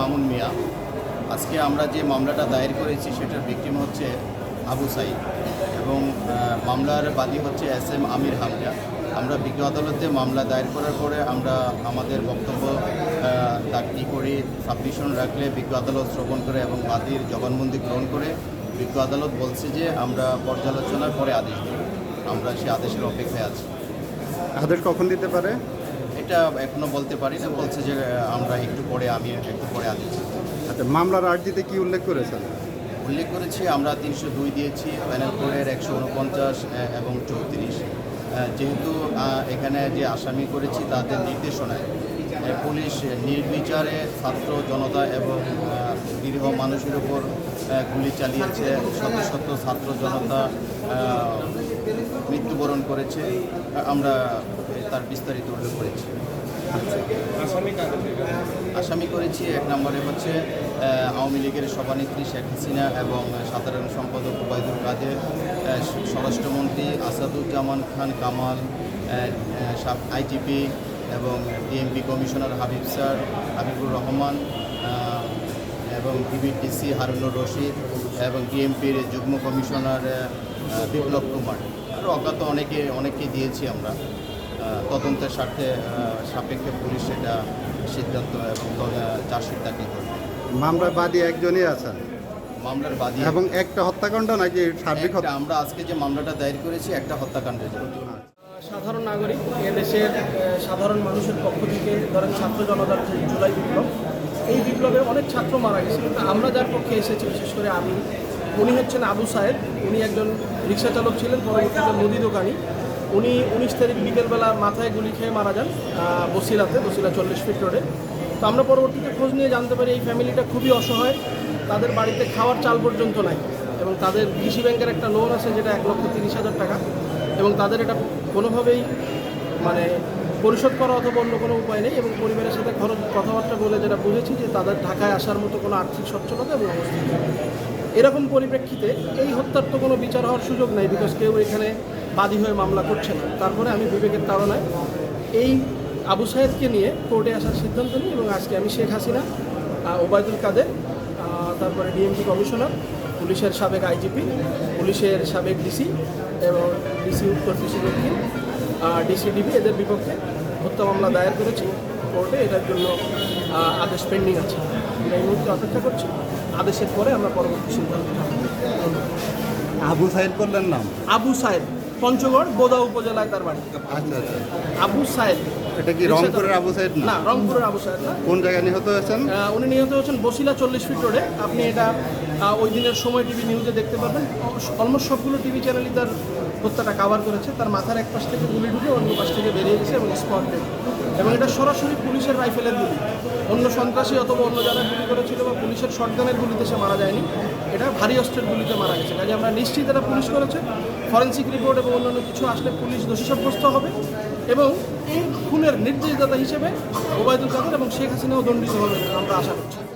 মামুন মিয়া। আজকে আমরা যে মামলাটা দায়ের করেছি, সেটার ভিকটিম হচ্ছে আবু সাইদ এবং মামলার বাদী হচ্ছে এস এম আমির হামজা। আমরা বিজ্ঞ আদালতে মামলা দায়ের করার পরে আমরা আমাদের বক্তব্য দাবি করি সাবমিশন রাখলে বিজ্ঞ আদালত শ্রবণ করে এবং বাদীর জবানবন্দি গ্রহণ করে বিজ্ঞ আদালত বলছে যে আমরা পর্যালোচনার পরে আদেশ দেব। আমরা সে আদেশের অপেক্ষায় আছি। আদেশ কখন দিতে পারে? এটা এখনও বলতে পারি না বলছে যে আমরা একটু পরে আমি একটু পরে দেব। আচ্ছা মামলার আর্জিতে কি উল্লেখ করেছেন? উল্লেখ করেছি আমরা তিনশো দুই দিয়েছি প্যানেল কোডের একশো উনপঞ্চাশ এবং চৌত্রিশ। যেহেতু এখানে যে আসামি করেছি তাদের নির্দেশনায় পুলিশ নির্বিচারে ছাত্র জনতা এবং নিরীহ মানুষের উপর আহ, গুলি চালিয়েছে শত শত ছাত্র জনতা মৃত্যুবরণ করেছে। আমরা তার বিস্তারিত উল্লেখ করেছি। আসামি করেছি এক নম্বরে হচ্ছে আওয়ামী লীগের সভানেত্রী শেখ হাসিনা এবং সাধারণ সম্পাদক ওবায়দুল কাদের স্বরাষ্ট্রমন্ত্রী আসাদুজ্জামান খান কামাল আইটিপি এবং DMP commissioner Habib sir Habibur Rahman এবং ডিবিটিসি হারুনুর রশিদ এবং ডিএমপির যুগ্ম কমিশনার বিপ্লব কুমার। আরও অজ্ঞাত অনেকে অনেককে দিয়েছি আমরা। তদন্তের স্বার্থে সাপেক্ষে পুলিশ সেটা সিদ্ধান্ত এবং চার্জশিট দাখিল করবে মামলার বাদী একজনই আছেন? মামলার বাদী এবং একটা হত্যাকাণ্ড নাকি সার্বিক আমরা আজকে যে মামলাটা দায়ের করেছি একটা হত্যাকাণ্ডের জন্য। সাধারণ নাগরিক এদেশের সাধারণ মানুষের পক্ষ থেকে ধরেন ছাত্র জনতার যে জুলাই বিপ্লব এই বিপ্লবে অনেক ছাত্র মারা গেছে। কিন্তু আমরা যার পক্ষে এসেছি বিশেষ করে আমি উনি হচ্ছেন আবু সাহেব। উনি একজন রিক্সা চালক ছিলেন পরবর্তীতে মুদি দোকানি। উনি উনিশ তারিখ বিকেলবেলা মাথায় গুলি খেয়ে মারা যান বসিলাতে বসিলা চল্লিশ ফিট রোডে। তো আমরা পরবর্তীতে খোঁজ নিয়ে জানতে পারি এই ফ্যামিলিটা খুবই অসহায়, তাদের বাড়িতে খাওয়ার চাল পর্যন্ত নাই এবং তাদের কৃষি ব্যাংকের একটা লোন আছে যেটা এক লক্ষ তিরিশ হাজার টাকা এবং তাদের এটা কোনোভাবেই মানে পরিশোধ করা অথবা অন্য কোনো উপায় নেই এবং পরিবারের সাথে খরচ কথাবার্তা বলে যেটা বুঝেছি যে তাদের ঢাকায় আসার মতো কোনো আর্থিক সচ্ছলতা এবং অবস্থা এরকম পরিপ্রেক্ষিতে এই হত্যার তো কোনো বিচার হওয়ার সুযোগ নাই বিকজ কেউ এখানে বাদী হয়ে মামলা করছে না। তারপরে আমি বিবেকের তাড়নায় এই আবু সাহেদকে নিয়ে কোর্টে আসার সিদ্ধান্ত নিই এবং আজকে আমি শেখ হাসিনা ওবায়দুল কাদের তারপরে ডিএমপি কমিশনার পুলিশের সাবেক আইজিপি পুলিশের সাবেক ডিসি এবং ডিসি উত্তর ডিসি দক্ষিণ ডিসিডিবি এদের বিপক্ষে হত্যা মামলা দায়ের করেছি কোর্টে। এটার জন্য আদেশ পেন্ডিং আছে। আমরা এই মুহূর্তে অপেক্ষা করছি। আদেশের পরে আমরা পরবর্তী সিদ্ধান্ত নেব। আবু সাইদ করলেন নাম? আবু সাহেব পঞ্চগড় বোদা উপজেলায় তার বাড়ি। আচ্ছা আচ্ছা। আবু সাহেব। এটা কি রংপুরের আবু না? না রংপুরের আবু সাহেব না। কোন জায়গায় নিহত হয়েছেন? উনি নিহত হয়েছেন বসিলা চল্লিশ ফিট রোডে। আপনি এটা ওই দিনের সময় টিভি নিউজে দেখতে পাবেন। অলমোস্ট সবগুলো টিভি চ্যানেলই তার হত্যাটা কাভার করেছে। তার মাথার এক পাশ থেকে গুলি ঢুকে অন্য পাশ থেকে বেরিয়ে গেছে এবং স্পট এবং এটা সরাসরি পুলিশের রাইফেলের গুলি। অন্য সন্ত্রাসী অথবা অন্য যারা গুলি করেছিল বা পুলিশের শটগানের গুলিতে সে মারা যায়নি। এটা ভারী অস্ত্রের গুলিতে মারা গেছে। কাজে আমরা নিশ্চিত এটা পুলিশ করেছে। ফরেন্সিক রিপোর্ট এবং অন্যান্য কিছু আসলে পুলিশ দোষী সাব্যস্ত হবে এবং এই খুনের নির্দেশদাতা হিসেবে ওবায়দুল কাদের এবং শেখ হাসিনাও দণ্ডিত হবে আমরা আশা করছি।